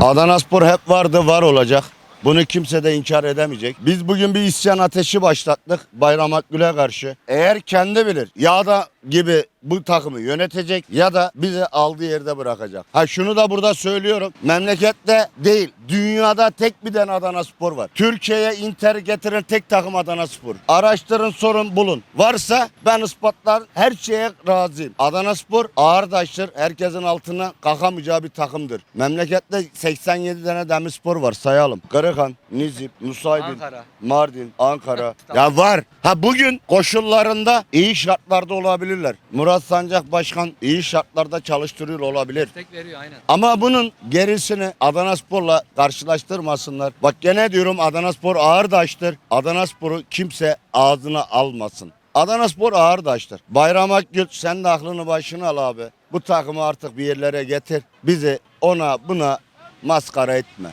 Adana Spor hep vardı, var olacak. Bunu kimse de inkar edemeyecek. Biz bugün bir isyan ateşi başlattık Bayram Akgül'e karşı. Eğer kendi bilir ya da gibi bu takımı yönetecek ya da bizi aldığı yerde bırakacak. Ha şunu da burada söylüyorum. Memlekette değil, dünyada tek bir tane Adana Spor var. Türkiye'ye Inter getiren tek takım Adana Spor. Araştırın, sorun, bulun. Varsa ben ispatlar her şeye razıyım. Adana Spor ağır taştır. Herkesin altına kalkamayacağı bir takımdır. Memlekette 87 tane demir spor var sayalım. Kırıkhan, Nizip, Nusaybin, Ankara. Mardin, Ankara. ya var. Ha bugün koşullarında iyi şartlarda olabilirler. Murat Sancak Başkan iyi şartlarda çalıştırıyor olabilir. Tek veriyor aynen. Ama bunun gerisini Adana Spor'la karşılaştırmasınlar. Bak gene diyorum Adana Spor ağır daştır. Adana Spor'u kimse ağzına almasın. Adana Spor ağır daştır. Bayram Akgül sen de aklını başına al abi. Bu takımı artık bir yerlere getir. Bizi ona buna maskara etme.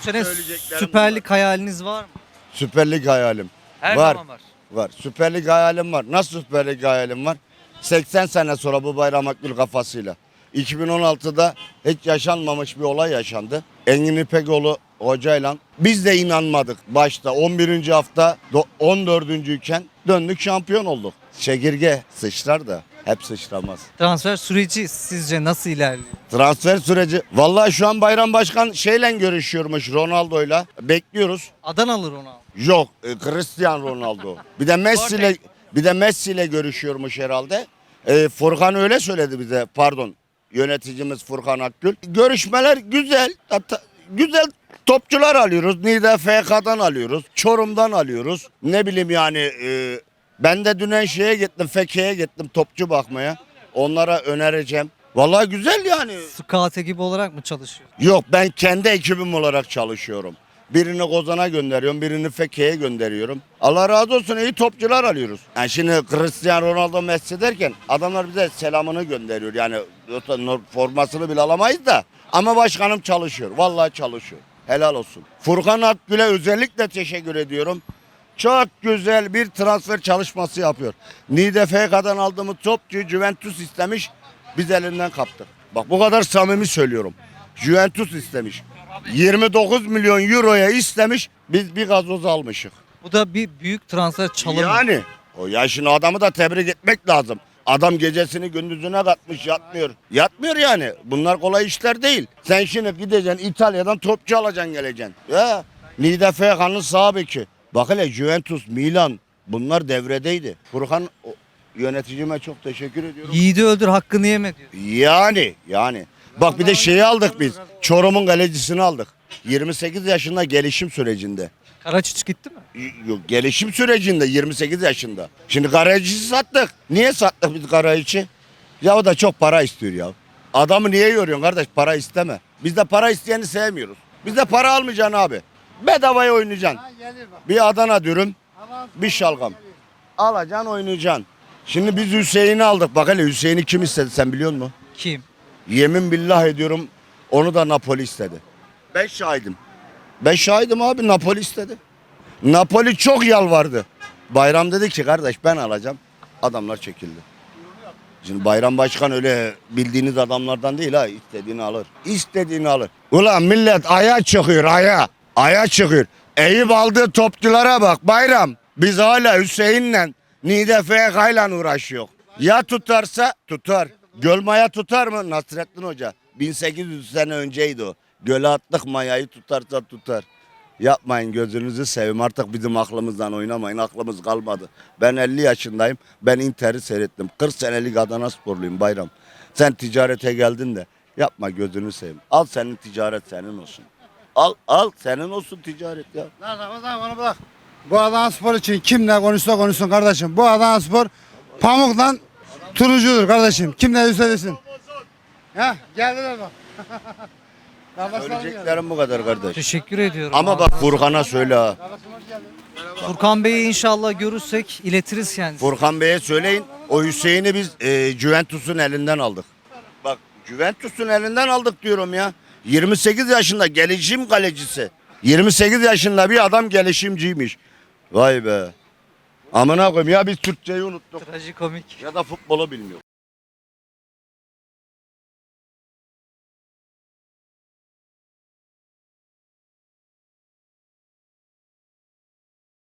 Bu sene Söyleyeceklerim Süper. Lig hayaliniz var mı? Süper Lig hayalim. Her Var. zaman var. Var. Süper Lig hayalim var. Nasıl Süper Lig hayalim var? 80 sene sonra bu Bayram Akgül kafasıyla. 2016'da hiç yaşanmamış bir olay yaşandı. Engin İpekoğlu hocayla biz de inanmadık başta 11. hafta do- 14. iken döndük şampiyon olduk. Çekirge sıçrar da hep sıçramaz. Transfer süreci sizce nasıl ilerliyor? Transfer süreci vallahi şu an Bayram Başkan şeyle görüşüyormuş Ronaldo'yla. Bekliyoruz. Adanalı Ronaldo. Yok, e, Cristiano Ronaldo. Bir de Messi ile bir de Messi ile görüşüyormuş herhalde. E, Furkan öyle söyledi bize. Pardon. Yöneticimiz Furkan Akgül. Görüşmeler güzel. Hatta güzel topçular alıyoruz. Nida FK'dan alıyoruz. Çorum'dan alıyoruz. Ne bileyim yani e, ben de dün şeye gittim. Feke'ye gittim topçu bakmaya. Onlara önereceğim. Vallahi güzel yani. Scout ekibi olarak mı çalışıyor? Yok ben kendi ekibim olarak çalışıyorum. Birini Kozan'a gönderiyorum, birini Fekke'ye gönderiyorum. Allah razı olsun iyi topçular alıyoruz. Yani şimdi Cristiano Ronaldo Messi derken adamlar bize selamını gönderiyor. Yani formasını bile alamayız da. Ama başkanım çalışıyor. Vallahi çalışıyor. Helal olsun. Furkan Akgül'e özellikle teşekkür ediyorum. Çok güzel bir transfer çalışması yapıyor. Nide FK'dan aldığımız topçuyu Juventus istemiş. Biz elinden kaptık. Bak bu kadar samimi söylüyorum. Juventus istemiş. 29 milyon euroya istemiş. Biz bir gazoz almışık. Bu da bir büyük transfer çalımı. Yani o yaşın adamı da tebrik etmek lazım. Adam gecesini gündüzüne katmış yatmıyor. Yatmıyor yani. Bunlar kolay işler değil. Sen şimdi gideceksin İtalya'dan topçu alacaksın geleceksin. Ya Nida Fekan'ın sağ beki. Bak hele Juventus, Milan bunlar devredeydi. Furkan yöneticime çok teşekkür ediyorum. Yiğidi öldür hakkını yeme diyor. Yani yani. Bak bir de şeyi aldık biz. Çorum'un kalecisini aldık. 28 yaşında gelişim sürecinde. Karaçiç gitti mi? Yok, gelişim sürecinde 28 yaşında. Şimdi Karayiç'i sattık. Niye sattık biz Karayiç'i? Ya o da çok para istiyor ya. Adamı niye yoruyorsun kardeş? Para isteme. Biz de para isteyeni sevmiyoruz. Biz de para almayacaksın abi. Bedavaya oynayacaksın. Bir Adana dürüm, bir şalgam. Alacaksın oynayacaksın. Şimdi biz Hüseyin'i aldık. Bak hele Hüseyin'i kim istedi sen biliyor musun? Kim? Yemin billah ediyorum onu da Napoli istedi. Ben şahidim. Ben şahidim abi Napoli istedi. Napoli çok yalvardı. Bayram dedi ki kardeş ben alacağım. Adamlar çekildi. Şimdi Bayram Başkan öyle bildiğiniz adamlardan değil ha. istediğini alır. İstediğini alır. Ulan millet aya çıkıyor aya. Aya çıkıyor. Eyüp aldığı topçulara bak Bayram. Biz hala Hüseyin'le Nide FK'yla uğraşıyor. Ya tutarsa tutar. Gölmaya tutar mı Nasrettin Hoca? 1800 sene önceydi o. Göle attık mayayı tutarsa tutar. Yapmayın gözünüzü seveyim artık bizim aklımızdan oynamayın aklımız kalmadı. Ben 50 yaşındayım ben Inter'i seyrettim. 40 senelik Adana sporluyum bayram. Sen ticarete geldin de yapma gözünü seveyim. Al senin ticaret senin olsun. Al al senin olsun ticaret ya. Lan o onu bırak. Bu Adana Spor için kim ne konuşsa konuşsun kardeşim. Bu Adana Spor pamuktan turuncudur kardeşim. Kim ne desin. Ha geldiler bak. Söyleyeceklerim bu kadar kardeş. Teşekkür ediyorum. Ama bak Furkan'a söyle ha. Furkan Bey'i inşallah görürsek iletiriz kendisine. Furkan Bey'e söyleyin. O Hüseyin'i biz e, Juventus'un elinden aldık. Bak Juventus'un elinden aldık diyorum ya. 28 yaşında gelişim kalecisi. 28 yaşında bir adam gelişimciymiş. Vay be. Amına koyayım ya biz Türkçeyi unuttuk Trajikomik. ya da futbolu bilmiyor.